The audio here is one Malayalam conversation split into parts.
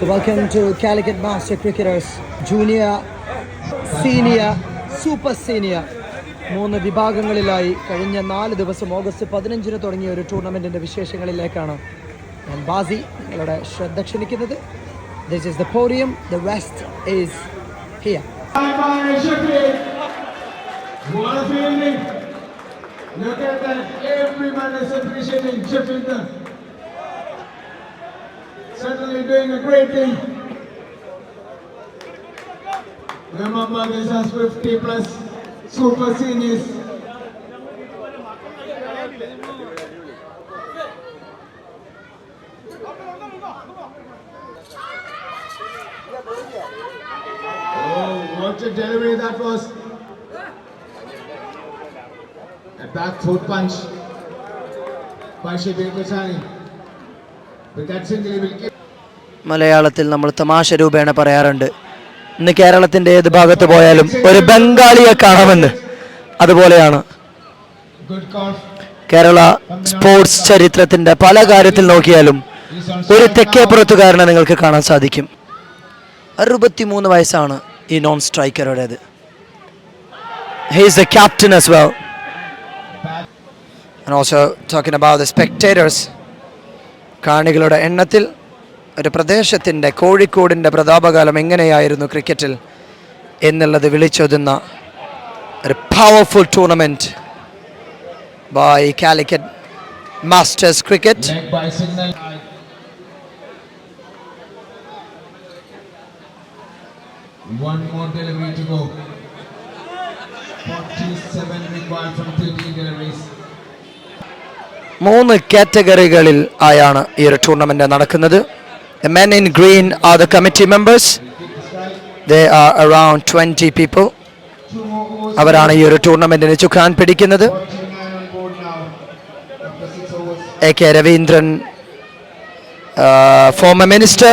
So welcome to Calicut Master Cricketers Junior, Senior, Super Senior മൂന്ന് വിഭാഗങ്ങളിലായി കഴിഞ്ഞ നാല് ദിവസം ഓഗസ്റ്റ് പതിനഞ്ചിന് തുടങ്ങിയ ഒരു ടൂർണമെന്റിന്റെ വിശേഷങ്ങളിലേക്കാണ് ഞാൻ ബാസി നിങ്ങളുടെ ശ്രദ്ധ ക്ഷണിക്കുന്നത് this is the podium the west is here. What feeling. Look at that. Everyone is appreciating Sheffield. Certainly doing a great thing. Remember, this has 50 plus super seniors. Oh, what a delivery that was. A back foot punch by Shibir Kusani. മലയാളത്തിൽ നമ്മൾ തമാശ രൂപേണ പറയാറുണ്ട്. ഇന്ന് കേരളത്തിന്റെ ഏത് ഭാഗത്ത് പോയാലും ഒരു ബംഗാളിയെ കാണാമെന്ന്. അതുപോലെയാണ് കേരള സ്പോർട്സ് ചരിത്രത്തിന്റെ പല കാര്യത്തിൽ നോക്കിയാലും ഒരു തെക്കേപ്പുറത്തുകാരനെ നിങ്ങൾക്ക് കാണാൻ സാധിക്കും. അറുപത്തിമൂന്ന് വയസ്സാണ് ഈ non സ്ട്രൈക്കറുടേത് he's the captain as well and and also talking about the spectators കാണികളുടെ എണ്ണത്തിൽ ഒരു പ്രദേശത്തിന്റെ കോഴിക്കോടിന്റെ പ്രതാപകാലം എങ്ങനെയായിരുന്നു ക്രിക്കറ്റിൽ എന്നുള്ളത് വിളിച്ചൊതുന്ന ഒരു powerful tournament by Calicut masters cricket. One more delivery to go. 47 required from 13 deliveries. മൂന്ന് കാറ്റഗറികളിൽ ആയാണ് ഈ ഒരു ടൂർണമെന്റ് നടക്കുന്നത് men in green are the committee members twenty people Two more അവരാണ് ഈ ഒരു ടൂർണമെന്റിന് ചുക്കാൻ പിടിക്കുന്നത് 49 on board now. After six overs. A K Raveendran former minister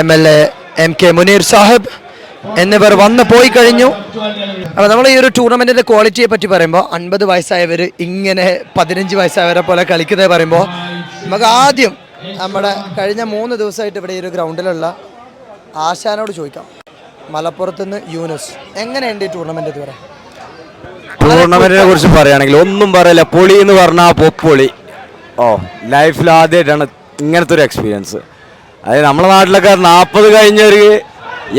M L A M K Muneer Sahib എന്നിവർ വന്നു പോയി കഴിഞ്ഞു. 12 അപ്പോൾ നമ്മൾ ഈ ഒരു ടൂർണമെന്റിന്റെ ക്വാളിറ്റിയെ പറ്റി പറയുമ്പോൾ അൻപത് വയസ്സായവർ ഇങ്ങനെ പതിനഞ്ച് വയസ്സായവരെ പോലെ കളിക്കുന്നത് പറയുമ്പോൾ നമുക്ക് ആദ്യം നമ്മുടെ കഴിഞ്ഞ മൂന്ന് ദിവസമായിട്ട് ഇവിടെ ഈ ഒരു ഗ്രൗണ്ടിലുള്ള ആശാനോട് ചോദിക്കാം. മലപ്പുറത്ത് നിന്ന് യൂനസ് എങ്ങനെയുണ്ട് ഈ ടൂർണമെന്റ് ഇതുവരെ? ടൂർണമെന്റിനെ കുറിച്ച് പറയുകയാണെങ്കിൽ ഒന്നും പറയില്ല. പൊളി എന്ന് പറഞ്ഞാൽ പൊപ്പൊളി ഓ ലൈഫിൽ ആദ്യമായിട്ടാണ് ഇങ്ങനത്തെ ഒരു എക്സ്പീരിയൻസ് അതായത് നമ്മുടെ നാട്ടിലൊക്കെ നാൽപ്പത് കഴിഞ്ഞൊരു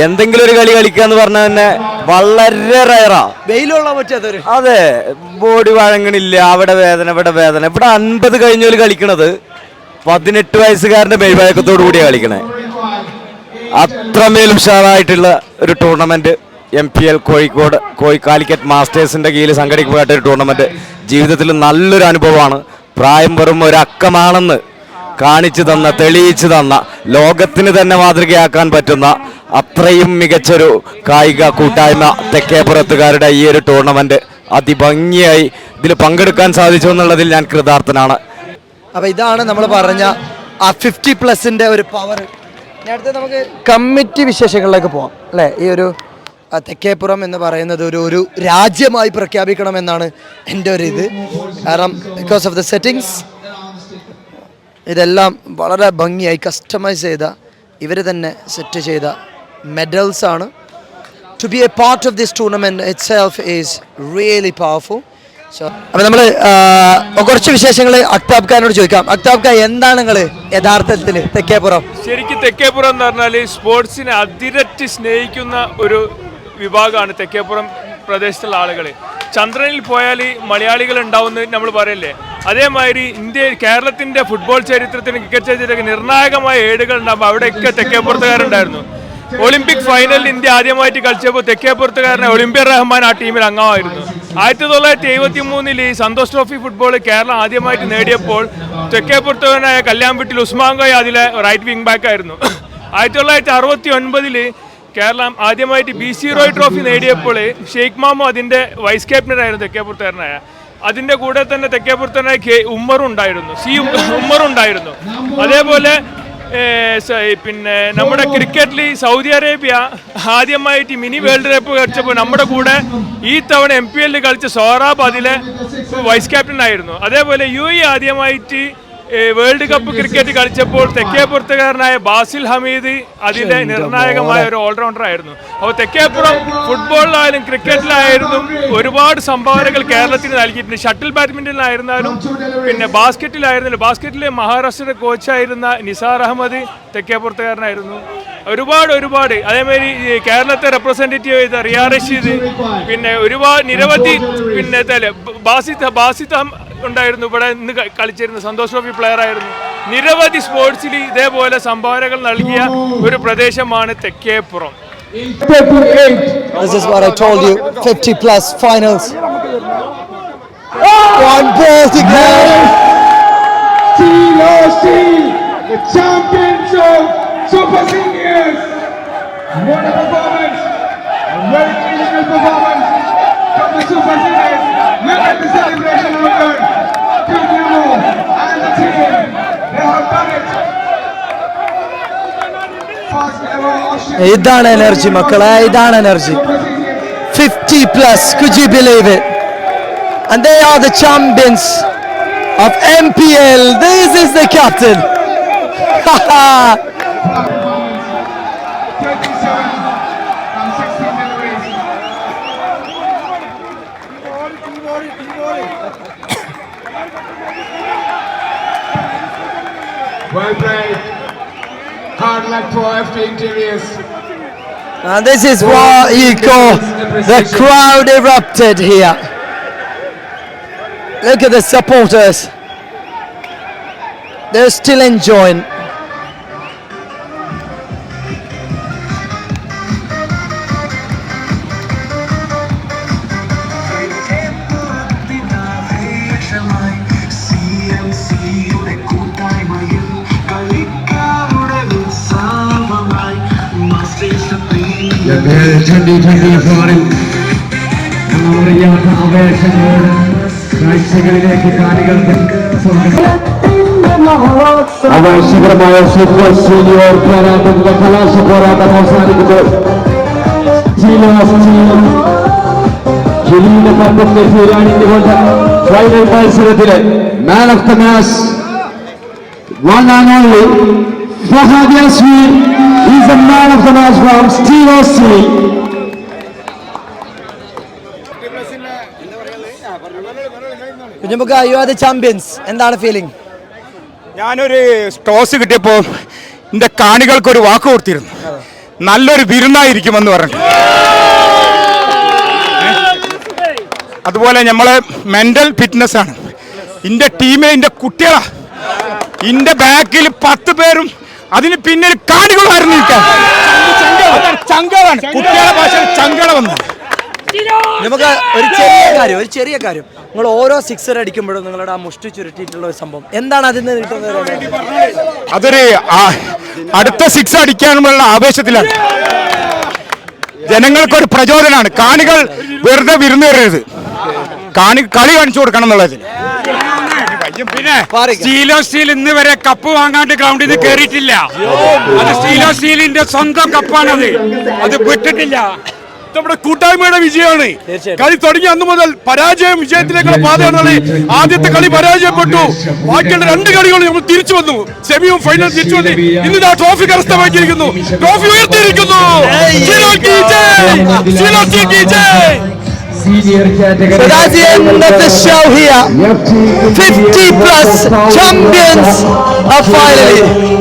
എന്തെങ്കിലും ഒരു കളി കളിക്കുക എന്ന് പറഞ്ഞ തന്നെ വളരെ റയറാ. വെയിലുള്ള പറ്റാത്തൊരു അതെ ബോഡി വഴങ്ങണില്ല അവിടെ വേദന ഇവിടെ വേദന. ഇവിടെ അൻപത് കഴിഞ്ഞവര് കളിക്കണത് പതിനെട്ട് വയസ്സുകാരന്റെ മേൽവഴക്കത്തോടു കൂടിയാണ് കളിക്കണേ. അത്രമേൽ ഉഷാറായിട്ടുള്ള ഒരു tournament M P L Kozhikode കോഴി കാലിക്കറ്റ് മാസ്റ്റേഴ്സിന്റെ കീഴിൽ സംഘടിക്കപ്പെട്ട ഒരു ടൂർണമെന്റ്. ജീവിതത്തിൽ നല്ലൊരു അനുഭവമാണ്. പ്രായം വെറും ഒരു അക്കമാണെന്ന് കാണിച്ചു തന്ന തെളിയിച്ചു തന്ന ലോകത്തിന് തന്നെ മാതൃകയാക്കാൻ പറ്റുന്ന അത്രയും മികച്ചൊരു കായിക കൂട്ടായ്മ തെക്കേപ്പുറത്തുകാരുടെ ഈ ഒരു ടൂർണമെന്റ് അതിഭംഗിയായി ഇതിൽ പങ്കെടുക്കാൻ സാധിച്ചു എന്നുള്ളതിൽ ഞാൻ കൃതാർത്ഥനാണ്. അപ്പോൾ ഇതാണ് നമ്മൾ പറഞ്ഞ ആ ഫിഫ്റ്റി പ്ലസിന്റെ ഒരു പവർ നമുക്ക് കമ്മിറ്റി വിശേഷങ്ങളിലേക്ക് പോവാം അല്ലേ? ഈ ഒരു തെക്കേപ്പുറം എന്ന് പറയുന്നത് ഒരു ഒരു രാജ്യമായി പ്രഖ്യാപിക്കണം എന്നാണ് എന്റെ ഒരു ഇത്. കാരണം ബിക്കോസ് ഓഫ് ദ സെറ്റിങ്സ് ഇതെല്ലാം വളരെ ഭംഗിയായി കസ്റ്റമൈസ് ചെയ്ത ഇവർ തന്നെ സെറ്റ് ചെയ്ത മെഡൽസ് ആണ്. To be a part of this tournament itself is really powerful so അപ്പം നമ്മൾ കുറച്ച് വിശേഷങ്ങൾ അക്താബ് ഖാനോട് ചോദിക്കാം. അക്താബ് ഖാൻ എന്താണ് നിങ്ങൾ യഥാർത്ഥത്തിൽ തെക്കേപ്പുറം? ശരിക്കും തെക്കേപ്പുറം എന്ന് പറഞ്ഞാൽ സ്പോർട്സിനെ അതിരറ്റ് സ്നേഹിക്കുന്ന ഒരു വിഭാഗമാണ് തെക്കേപ്പുറം. പ്രദേശത്തുള്ള ആളുകൾ ചന്ദ്രനിൽ പോയാൽ മലയാളികൾ ഉണ്ടാവുമെന്ന് നമ്മൾ പറയല്ലേ? അതേമാതിരി ഇന്ത്യ കേരളത്തിന്റെ ഫുട്ബോൾ ചരിത്രത്തിന് ക്രിക്കറ്റ് ചരിത്രത്തിന് നിർണായകമായ ഏടുകൾ ഉണ്ടാകുമ്പോൾ അവിടെയൊക്കെ തെക്കേപ്പുറത്തുകാരുണ്ടായിരുന്നു ഒളിമ്പിക് ഫൈനലിൽ ഇന്ത്യ ആദ്യമായിട്ട് കളിച്ചപ്പോൾ തെക്കേപ്പുറത്തുകാരനെ ഒളിമ്പ്യർ റഹ്മാൻ ആ ടീമിൽ അംഗമായിരുന്നു. ആയിരത്തി തൊള്ളായിരത്തി എഴുപത്തി മൂന്നിൽ ഈ സന്തോഷ് ട്രോഫി ഫുട്ബോൾ കേരളം ആദ്യമായിട്ട് നേടിയപ്പോൾ തെക്കേപ്പുറത്തുകാരനായ കല്യാൺ വീട്ടിൽ ഉസ്മാൻ ഗോയ് അതിലെ റൈറ്റ് വിങ് ബാക്ക് ആയിരുന്നു. ആയിരത്തി തൊള്ളായിരത്തി അറുപത്തി ഒൻപതിൽ കേരളം ആദ്യമായിട്ട് ബി സി റോയ് ട്രോഫി നേടിയപ്പോൾ ഷെയ്ഖ് മാമു അതിന്റെ വൈസ് ക്യാപ്റ്റനായിരുന്നു തെക്കേപ്പുറത്തുകാരനായ. അതിന്റെ കൂടെ തന്നെ തെക്കേപ്പുറത്തുകാരനായ കെ ഉമ്മറുണ്ടായിരുന്നു സി ഉമ്മറുണ്ടായിരുന്നു അതേപോലെ പിന്നെ നമ്മുടെ ക്രിക്കറ്റിൽ സൗദി അറേബ്യ ആദ്യമായിട്ട് മിനി വേൾഡ് കപ്പ് കളിച്ചപ്പോൾ നമ്മുടെ കൂടെ ഈ തവണ എം പി എല്ലിൽ കളിച്ച സോറാബ് അതിലെ വൈസ് ക്യാപ്റ്റൻ ആയിരുന്നു അതേപോലെ യു ആദ്യമായിട്ട് വേൾഡ് കപ്പ് ക്രിക്കറ്റ് കളിച്ചപ്പോൾ തെക്കേപ്പുറത്തുകാരനായ ബാസിൽ ഹമീദ് അതിന്റെ നിർണായകമായ ഒരു ഓൾറൗണ്ടർ ആയിരുന്നു. അപ്പോൾ തെക്കേപ്പുറം ഫുട്ബോളിലായാലും ക്രിക്കറ്റിലായിരുന്നു ഒരുപാട് സംഭാവനകൾ കേരളത്തിന് നൽകിയിട്ടുണ്ട്. ഷട്ടിൽ ബാഡ്മിന്റണിലായിരുന്നാലും പിന്നെ ബാസ്ക്കറ്റിലായിരുന്നാലും ബാസ്ക്കറ്റിലെ മഹാരാഷ്ട്രയുടെ കോച്ചായിരുന്ന നിസാർ അഹമ്മദ് തെക്കേപ്പുറത്തുകാരനായിരുന്നു. ഒരുപാട് ഒരുപാട്. അതേമാതിരി കേരളത്തെ റെപ്രസെന്റേറ്റീവ് ചെയ്ത റിയാ റഷീദ് പിന്നെ ഒരുപാട് നിരവധി പിന്നെ ബാസിത്ത ബാസിത്ത് ഉണ്ടായിരുന്നു ഇവിടെ ഇന്ന് കളിച്ചിരുന്ന സന്തോഷ് ട്രോഫി പ്ലെയർ ആയിരുന്നു നിരവധി സ്പോർട്സിൽ ഇതേപോലെ സംഭാവനകൾ നൽകിയ ഒരു പ്രദേശമാണ് Thekkepuram This is what I told you. 50 plus finals. One ball to go. TLC, the champions of Super Seniors. What a performance! A very critical performance from the Super Seniors. Look at the celebration ഇതാണ് എനർജി മക്കളെ ഇതാണ് energy Super Seniors. 50 plus could you believe it and they are the champions of MPL this is the captain 37 and 16 deliveries. Well played. Hard luck for FT Interiors. and this is what you call the crowd erupted here. Look at the supporters. They're still enjoying അറിയാത്ത ആവേശങ്ങളോട് കാഴ്ചകളിലേക്ക് കാണികൾക്ക് ആവേശകരമായ സൂപ്പർ സീനിയർ പോരാട്ടത്തിന്റെ കലാശ പോരാട്ടം അവസാനിക്കുമ്പോൾ ജലീല പന്തത്തെ തീരാണിഞ്ഞുകൊണ്ട് ഫൈനൽ മത്സരത്തിലെ man of the match one and only Fahad Yasmeen is a man of the match from steel ഓസ്ട്രി കുഞ്ഞുമുക്ക യു ആർ ദി ചാമ്പ്യൻസ് എന്താണ് ഫീലിംഗ് ഞാനൊരു ടോസ് കിട്ടിയപ്പോൾ എന്റെ കാണികൾക്ക് ഒരു വാക്ക് കൊടുത്തിരുന്നു. നല്ലൊരു വിരുന്നായിരിക്കുമെന്ന് പറഞ്ഞു അതുപോലെ നമ്മൾ മെന്റൽ ഫിറ്റ്നസ് ആണ്. എന്റെ ടീമേ എന്റെ കുട്ടികളാണ് എന്റെ ബാക്കിൽ പത്ത് പേരും അതിന് പിന്നിൽ കാണികളായിരുന്നു നിൽക്കാൻ. കുട്ടികളെ ഭാഷയിൽ ചങ്കള വന്നു നമുക്ക് ഒരു ചെറിയ കാര്യം ഒരു ചെറിയ കാര്യം. നിങ്ങൾ ഓരോ സിക്സർ അടിക്കുമ്പോഴും നിങ്ങളുടെ ആ മുഷ്ടി ചുരുട്ടിയിട്ടുള്ള ഒരു സംഭവം. എന്താണ് അതിൽ നിന്ന് കിട്ടുന്നത്? അതൊരു ആ- അടുത്ത സിക്സ് അടിക്കാനുള്ള ആവേശത്തിലാണ്. ജനങ്ങൾക്കൊരു പ്രചോദനമാണ്. കാണികൾ വെറുതെ വിരുന്ന് വരരുത് കാണി കളി കാണിച്ചു കൊടുക്കണം എന്നുള്ളതിൽ പിന്നെ. സ്റ്റീലോ സ്റ്റീൽ ഇന്ന് വരെ കപ്പ് വാങ്ങാണ്ട് ഗ്രൗണ്ടിൽ നിന്ന് കയറിയിട്ടില്ല അത് സ്റ്റീലോ സ്റ്റീലിന്റെ സ്വന്തം കപ്പാണത്. അത് വിട്ടിട്ടില്ല. നമ്മുടെ കൂട്ടായ്മയുടെ വിജയമാണ്. കളി തുടങ്ങി അന്ന് മുതൽ പരാജയം വിജയത്തിലേക്കുള്ള പാതയാണ് ആദ്യത്തെ കളി പരാജയപ്പെട്ടു. ബാക്കിയുള്ള രണ്ട് കളികൾ നമ്മൾ തിരിച്ചു വന്നു. സെമിയും ഫൈനൽ തിരിച്ചു വന്നു ഇന്ന് ആ ട്രോഫി കരസ്ഥമാക്കിയിരിക്കുന്നു. ട്രോഫി ഉയർത്തിയിരിക്കുന്നു. But at the end of the show here, 50 plus champions are finally.